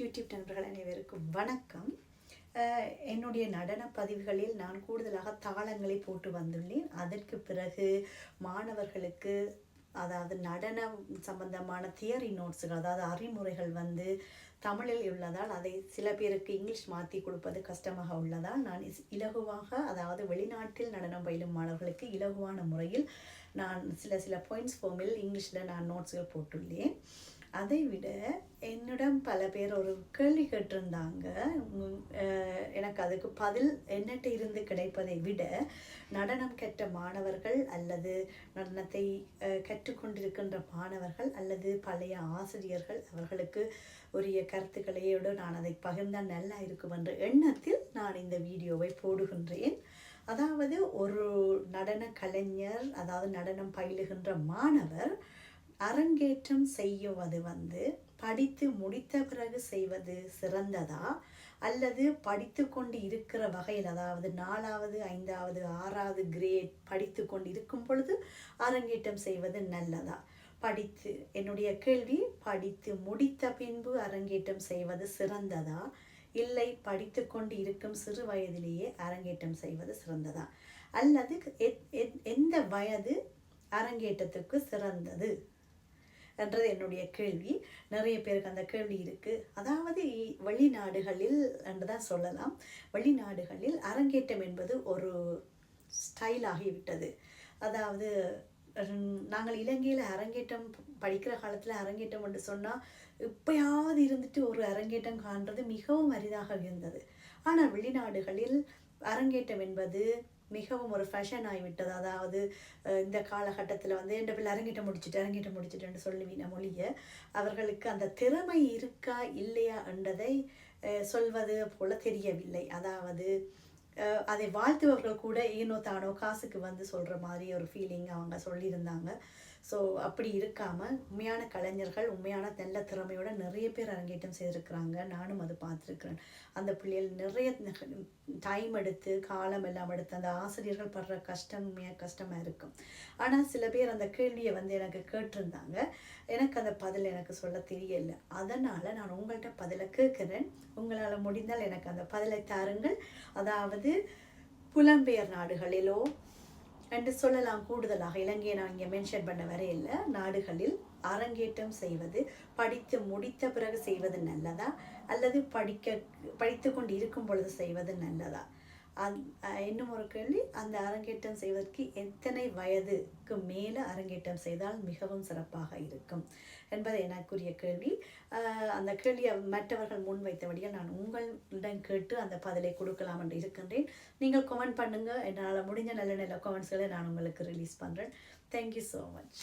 YouTube நண்பர்கள் அனைவருக்கும் வணக்கம். என்னுடைய நடன பதிவுகளில் நான் கூடுதலாக தாளங்களை போட்டு வந்துள்ளேன். அதற்கு பிறகு மாணவர்களுக்கு அதாவது நடனம் சம்பந்தமான தியரி நோட்ஸுகள் அதாவது அறிமுறைகள் வந்து தமிழில் உள்ளதால் அதை சில பேருக்கு இங்கிலீஷ் மாற்றி கொடுப்பது கஷ்டமாக உள்ளதால் நான் இஸ்- இலகுவாக அதாவது வெளிநாட்டில் நடனம் பயிலும் மாணவர்களுக்கு இலகுவான முறையில் நான் சில சில பாயிண்ட்ஸ் ஃபார்மில் இங்கிலீஷில் நான் நோட்ஸுகள் போட்டுள்ளேன். அதை விட என்னிடம் பல பேர் ஒரு கேள்வி கேட்டிருந்தாங்க. எனக்கு அதுக்கு பதில் என்னட்டு இருந்து கிடைப்பதை விட நடனம் கற்ற மாணவர்கள் அல்லது நடனத்தை கற்றுக்கொண்டிருக்கின்ற மாணவர்கள் அல்லது பழைய ஆசிரியர்கள் அவர்களுக்கு உரிய கருத்துக்களையோடு நான் அதை பகிர்ந்தால் நல்லா இருக்கும் என்ற எண்ணத்தில் நான் இந்த வீடியோவை போடுகின்றேன். அதாவது ஒரு நடன கலைஞர் அதாவது நடனம் பயிலுகின்ற மாணவர் அரங்கேற்றம் செய்யுவது வந்து படித்து முடித்த பிறகு செய்வது சிறந்ததா? அல்லது படித்து கொண்டு இருக்கிற வகையில் அதாவது நாலாவது ஐந்தாவது ஆறாவது கிரேட் படித்து கொண்டு இருக்கும் பொழுது அரங்கேற்றம் செய்வது நல்லதா? படித்து என்னுடைய கேள்வி படித்து முடித்த பின்பு அரங்கேற்றம் செய்வது சிறந்ததா? இல்லை படித்து கொண்டு இருக்கும் சிறு வயதிலேயே அரங்கேற்றம் செய்வது சிறந்ததா? அல்லது எத்- எந்த வயது அரங்கேற்றத்துக்கு சிறந்தது? என்றது என்னுடைய கேள்வி. நிறைய பேருக்கு அந்த கேள்வி இருக்குது அதாவது வெளிநாடுகளில் என்று தான் சொல்லலாம். வெளிநாடுகளில் அரங்கேற்றம் என்பது ஒரு ஸ்டைல் ஆகிவிட்டது. அதாவது நாங்கள் இலங்கையில் அரங்கேற்றம் படிக்கிற காலத்தில் அரங்கேற்றம் என்று சொன்னால் எப்பயாவது இருந்துட்டு ஒரு அரங்கேற்றம் காண்றது மிகவும் அரிதாக இருந்தது. ஆனால் வெளிநாடுகளில் அரங்கேற்றம் என்பது மிகவும் ஒரு ஃபேஷன் ஆகிவிட்டது அதாவது இந்த காலகட்டத்தில் வந்து என் பிள்ளை அரங்கேற்றம் முடிச்சுட்டு அரங்கேற்றம் முடிச்சுட்டுன்னு சொல்லுவீன மொழிய அவர்களுக்கு அந்த திறமை இருக்கா இல்லையா என்றதை சொல்வது போல தெரியவில்லை. அதாவது அதை வாழ்த்துவர்கள் கூட ஏனோ தானோ காசுக்கு வந்து சொல்கிற மாதிரி ஒரு ஃபீலிங் அவங்க சொல்லியிருந்தாங்க. ஸோ அப்படி இருக்காமல் உண்மையான கலைஞர்கள் உண்மையான நல்ல திறமையோட நிறைய பேர் அரங்கேற்றம் செய்திருக்கிறாங்க. நானும் அது பார்த்துருக்குறேன். அந்த பிள்ளைகள் நிறைய டைம் எடுத்து காலம் எல்லாம் எடுத்து அந்த ஆசிரியர்கள் படுற கஷ்டம் உண்மையாக கஷ்டமாக இருக்கும். ஆனால் சில பேர் அந்த கேள்வியை வந்து எனக்கு கேட்டிருந்தாங்க. எனக்கு அந்த பதில் எனக்கு சொல்ல தெரியல. அதனால் நான் உங்கள்கிட்ட பதிலை கேட்குறேன். உங்களால் முடிந்தால் எனக்கு அந்த பதிலை தாருங்கள். அதாவது புலம்பெயர் நாடுகளிலோ என்று சொல்லலாம் கூடுதலாக. இலங்கையை நான் இங்கே மென்ஷன் பண்ண வரையில் நாடுகளில் அரங்கேற்றம் செய்வது படித்து முடித்த பிறகு செய்வது நல்லதா? அல்லது படிக்க படித்து கொண்டு இருக்கும் பொழுது செய்வது நல்லதா? அந் இன்னும் ஒரு கேள்வி அந்த அரங்கேற்றம் செய்வதற்கு எத்தனை வயதுக்கு மேலே அரங்கேற்றம் செய்தால் மிகவும் சிறப்பாக இருக்கும் என்பது எனக்குரிய கேள்வி. அந்த கேள்வியை மற்றவர்கள் முன்வைத்தபடியால் நான் உங்களிடம் கேட்டு அந்த பதிலை கொடுக்கலாம் என்று இருக்கின்றேன். நீங்கள் கமெண்ட் பண்ணுங்கள் என்னால் முடிஞ்ச நல்ல நல்ல கமெண்ட்ஸ்களை நான் உங்களுக்கு ரிலீஸ் பண்ணுறேன் தேங்க்யூ ஸோ மச்